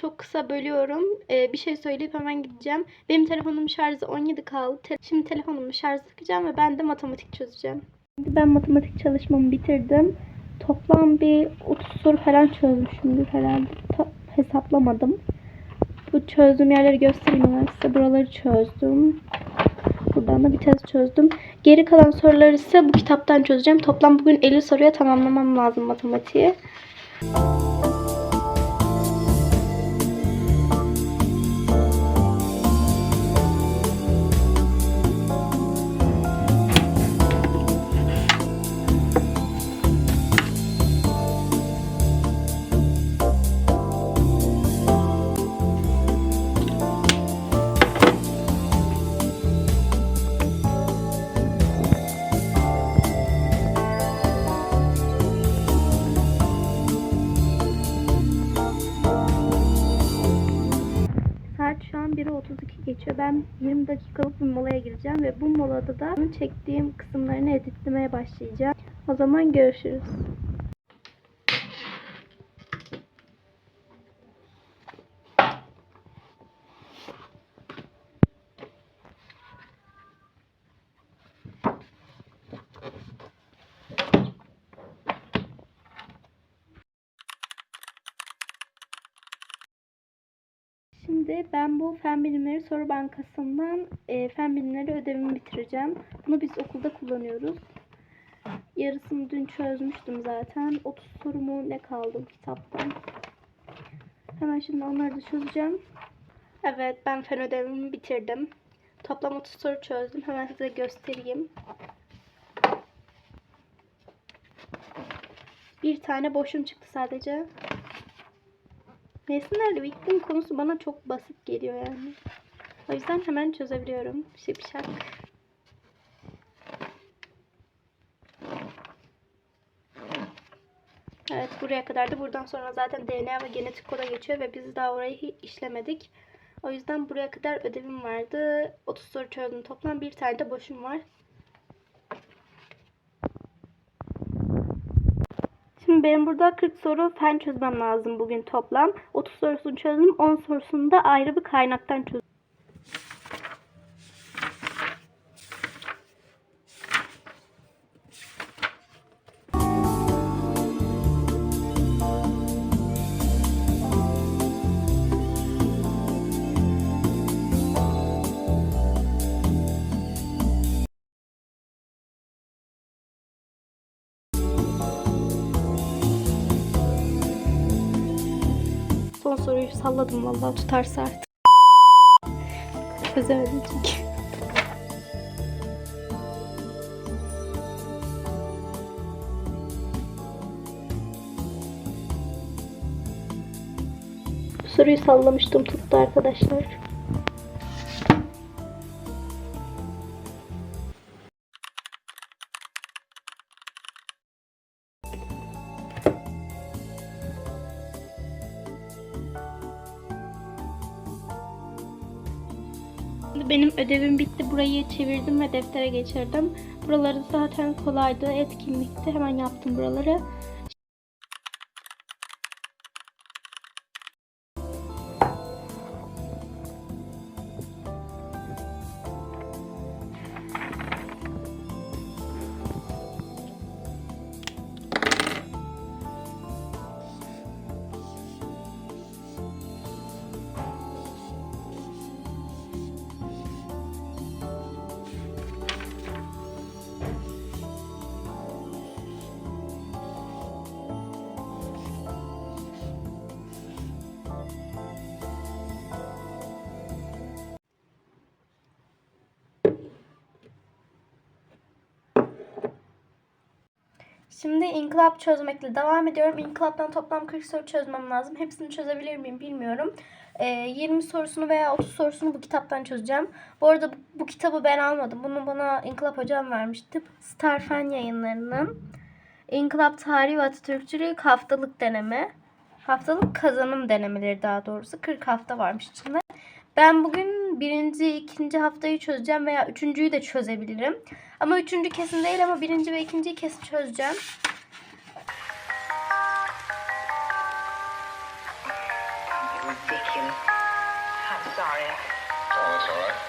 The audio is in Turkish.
çok kısa bölüyorum. Ee, bir şey söyleyip hemen gideceğim. Benim telefonumun şarjı 17 kaldı. Te- Şimdi telefonumu şarj takacağım ve ben de matematik çözeceğim. Şimdi ben matematik çalışmamı bitirdim. Toplam bir 30 soru falan çözmüşümdür herhalde. Ta- hesaplamadım. Bu çözdüğüm yerleri göstereyim hemen size. Buraları çözdüm. Buradan da bir test çözdüm. Geri kalan soruları ise bu kitaptan çözeceğim. Toplam bugün 50 soruya tamamlamam lazım matematiği. Saat geçiyor. Ben 20 dakikalık bir molaya gireceğim ve bu molada da çektiğim kısımlarını editlemeye başlayacağım. O zaman görüşürüz. Ben bu fen bilimleri soru bankasından e, fen bilimleri ödevimi bitireceğim. Bunu biz okulda kullanıyoruz. Yarısını dün çözmüştüm zaten. 30 sorumu ne kaldı kitaptan. Hemen şimdi onları da çözeceğim. Evet ben fen ödevimi bitirdim. Toplam 30 soru çözdüm. Hemen size göstereyim. Bir tane boşum çıktı sadece. Nesnelerle birliktenin konusu bana çok basit geliyor yani. O yüzden hemen çözebiliyorum. Şipşak. Evet buraya kadar da buradan sonra zaten DNA ve genetik koda geçiyor ve biz daha orayı işlemedik. O yüzden buraya kadar ödevim vardı. 30 soru çözdüm toplam. Bir tane de boşum var. Şimdi benim burada 40 soru fen çözmem lazım bugün toplam. 30 sorusunu çözdüm. 10 sorusunu da ayrı bir kaynaktan çözdüm. Son soruyu salladım vallahi tutarsa artık. Çözemedim çünkü. Soruyu sallamıştım tuttu arkadaşlar. Şimdi Benim ödevim bitti. Burayı çevirdim ve deftere geçirdim. Buraları zaten kolaydı. Etkinlikti. Hemen yaptım buraları. Şimdi inkılap çözmekle devam ediyorum. İnkılaptan toplam 40 soru çözmem lazım. Hepsini çözebilir miyim bilmiyorum. Ee, 20 sorusunu veya 30 sorusunu bu kitaptan çözeceğim. Bu arada bu, bu kitabı ben almadım. Bunu bana İnkılap hocam vermişti. Starfen yayınlarının. İnkılap Tarihi ve Atatürkçülük haftalık deneme. Haftalık kazanım denemeleri daha doğrusu. 40 hafta varmış içinde. Ben bugün birinci, ikinci haftayı çözeceğim veya üçüncüyü de çözebilirim. Ama üçüncü kesin değil ama birinci ve ikinciyi kesin çözeceğim. Ridiculous. I'm sorry. Oh, all right.